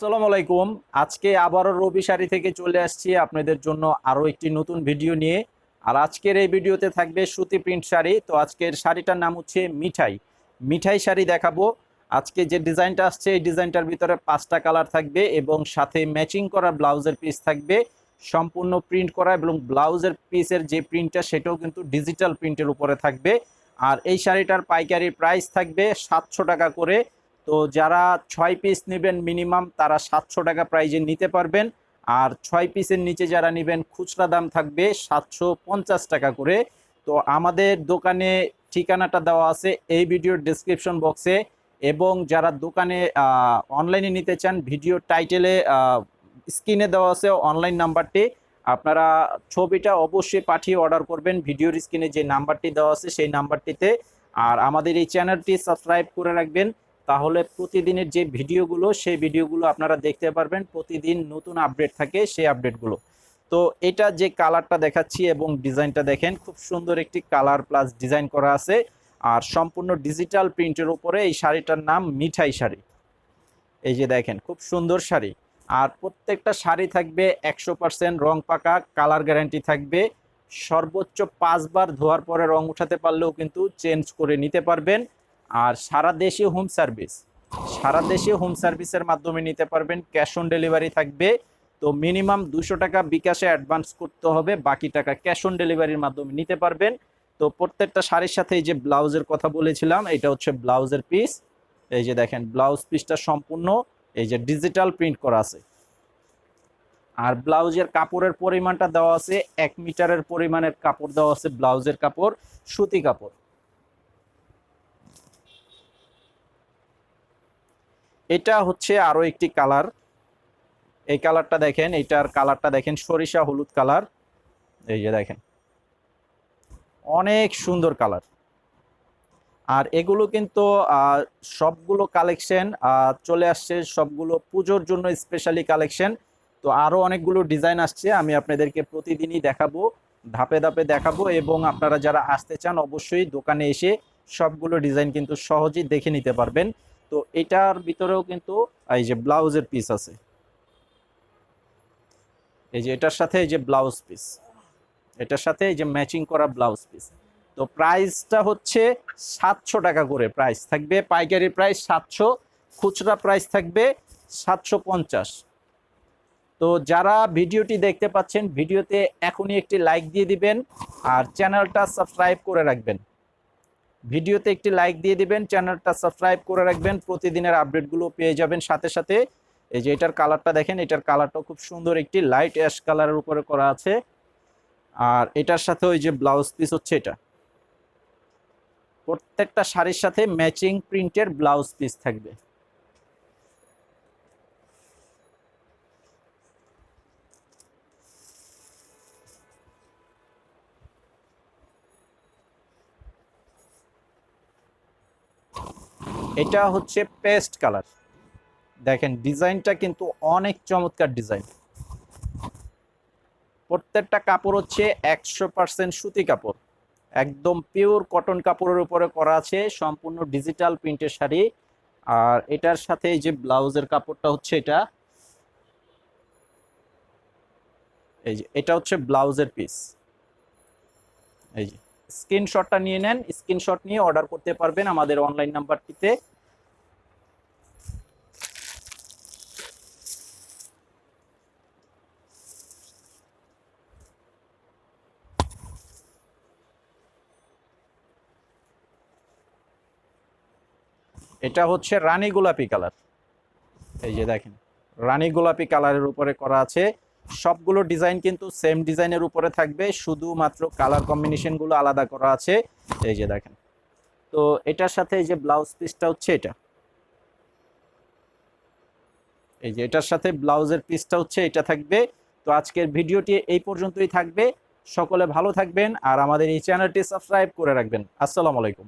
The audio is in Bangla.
আসসালামু আলাইকুম। আজকে আবারও রবি শাড়ি থেকে চলে আসছি আপনাদের জন্য আরও একটি নতুন ভিডিও নিয়ে। আর আজকের এই ভিডিওতে থাকবে সুতি প্রিন্ট শাড়ি। তো আজকের শাড়িটার নাম হচ্ছে মিঠাই। মিঠাই শাড়ি দেখাবো। আজকে যে ডিজাইনটা আসছে, এই ডিজাইনটার ভিতরে পাঁচটা কালার থাকবে এবং সাথে ম্যাচিং করা ব্লাউজের পিস থাকবে। সম্পূর্ণ প্রিন্ট করা এবং ব্লাউজের পিসের যে প্রিন্টটা, সেটাও কিন্তু ডিজিটাল প্রিন্টের উপরে থাকবে। আর এই শাড়িটার পাইকারি প্রাইস থাকবে সাতশো টাকা করে। তো যারা ছয় পিস নেবেন মিনিমাম তারা সাতশো টাকা প্রাইজে নিতে পারবেন। আর ছয় পিসের নিচে যারা নেবেন, খুচরা দাম থাকবে সাতশো পঞ্চাশ টাকা করে। তো আমাদের দোকানে ঠিকানাটা দেওয়া আছে এই ভিডিওর ডিসক্রিপশন বক্সে এবং যারা দোকানে অনলাইনে নিতে চান ভিডিও টাইটেলে স্ক্রিনে দেওয়া আছে অনলাইন নাম্বারটি আপনারা ছবিটা অবশ্যই পাঠিয়ে অর্ডার করবেন। ভিডিওর স্ক্রিনে যে নাম্বারটি দেওয়া আছে, সেই নাম্বারটিতে আর আমাদের এই চ্যানেলটি সাবস্ক্রাইব করে রাখবেন। তাহলে প্রতিদিনের যে ভিডিওগুলো, সেই ভিডিওগুলো আপনারা দেখতে পারবেন। প্রতিদিন নতুন আপডেট থাকে সেই আপডেটগুলো তো এটা যে কালারটা দেখাচ্ছি এবং ডিজাইনটা দেখেন, খুব সুন্দর একটি কালার প্লাস ডিজাইন করা আছে। আর সম্পূর্ণ ডিজিটাল প্রিন্টের উপরে এই শাড়িটার নাম মিঠাই শাড়ি। এই যে দেখেন, খুব সুন্দর শাড়ি। আর প্রত্যেকটা শাড়ি থাকবে একশো পার্সেন্ট রং পাকা কালার গ্যারান্টি থাকবে। সর্বোচ্চ পাঁচবার ধোয়ার পরে রং উঠাতে পারলেও কিন্তু চেঞ্জ করে নিতে পারবেন। আর সারা দেশে হোম সার্ভিস সারা দেশে হোম সার্ভিসের মাধ্যমে নিতে পারবেন ক্যাশ অন ডেলিভারি থাকবে। তো মিনিমাম দুশো টাকা বিকাশে অ্যাডভান্স করতে হবে, বাকি টাকা ক্যাশ অন ডেলিভারির মাধ্যমে নিতে পারবেন। তো প্রত্যেকটা শাড়ির সাথে এই যে ব্লাউজের কথা বলেছিলাম, এটা হচ্ছে ব্লাউজের পিস এই যে দেখেন ব্লাউজ পিসটা সম্পূর্ণ এই যে ডিজিটাল প্রিন্ট করা আছে। আর ব্লাউজের কাপড়ের পরিমাণটা দেওয়া আছে, এক মিটারের পরিমাণের কাপড় দেওয়া আছে ব্লাউজের কাপড়, সুতি কাপড়। এটা হচ্ছে আরও একটি কালার। এই কালারটা দেখেন, এটার কালারটা দেখেন, সরিষা হলুদ কালার। এই যে দেখেন, অনেক সুন্দর কালার। আর এগুলো কিন্তু সবগুলো কালেকশন চলে আসছে সবগুলো পুজোর জন্য স্পেশালি কালেকশন। তো আরও অনেকগুলো ডিজাইন আসছে, আমি আপনাদেরকে প্রতিদিনই দেখাবো, ধাপে ধাপে দেখাবো এবং আপনারা যারা আসতে চান অবশ্যই দোকানে এসে সবগুলো ডিজাইন কিন্তু সহজেই দেখে নিতে পারবেন। তো এটার ভিতরেও কিন্তু এই যে ব্লাউজের পিস আছে। এই যে এটার সাথে এই যে ব্লাউজ পিস এটার সাথে এই যে ম্যাচিং করা ব্লাউজ পিস তো প্রাইসটা হচ্ছে সাতশো টাকা করে প্রাইস থাকবে। পাইকারি প্রাইস সাতশো, খুচরা প্রাইস থাকবে সাতশো পঞ্চাশ। তো যারা ভিডিওটি দেখতে পাচ্ছেন, ভিডিওতে এখনই একটি লাইক দিয়ে দিবেন আর চ্যানেলটা সাবস্ক্রাইব করে রাখবেন। ভিডিওতে একটি লাইক দিয়ে দিবেন চ্যানেলটা সাবস্ক্রাইব করে রাখবেন, প্রতিদিনের আপডেটগুলো পেয়ে যাবেন সাথে সাথে। এই যে এটার কালারটা দেখেন, এটার কালারটা খুব সুন্দর একটি লাইট অ্যাশ কালারের উপরে করা আছে। আর এটার সাথে ওই যে ব্লাউজ পিস হচ্ছে এটা। প্রত্যেকটা শাড়ির সাথে ম্যাচিং প্রিন্টের ব্লাউজ পিস থাকবে। এটা হচ্ছে পেস্ট কালার দেখেন, ডিজাইনটা কিন্তু অনেক চমৎকার ডিজাইন। প্রত্যেকটা কাপড় হচ্ছে একশো পার্সেন্ট সুতি কাপড়। একদম পিওর কটন কাপড়ের উপরে করা আছে, সম্পূর্ণ ডিজিটাল প্রিন্টের শাড়ি। আর এটার সাথে যে ব্লাউজের কাপড়টা হচ্ছে এটা। এই যে, এটা হচ্ছে ব্লাউজের পিস এই যে স্ক্রিনশটটা নিয়ে নেন স্ক্রিনশট নিয়ে অর্ডার করতে পারবেন আমাদের অনলাইন নাম্বারটিতে এটা হচ্ছে রানী গোলাপি কালার। এই যে দেখেন, রানী গোলাপি কালারের উপরে করা আছে। সবগুলো ডিজাইন কিন্তু সেম ডিজাইনের উপরে থাকবে, শুধুমাত্র কালার কম্বিনেশনগুলো আলাদা করা আছে। এই যে দেখেন, তো এটার সাথে এই যে ব্লাউজ পিসটা হচ্ছে এটা। এই যে এটার সাথে ব্লাউজের পিসটা হচ্ছে এটা থাকবে। তো আজকের ভিডিওটি এই পর্যন্তই থাকবে। সকলে ভালো থাকবেন আর আমাদের এই চ্যানেলটি সাবস্ক্রাইব করে রাখবেন। আসসালামু আলাইকুম।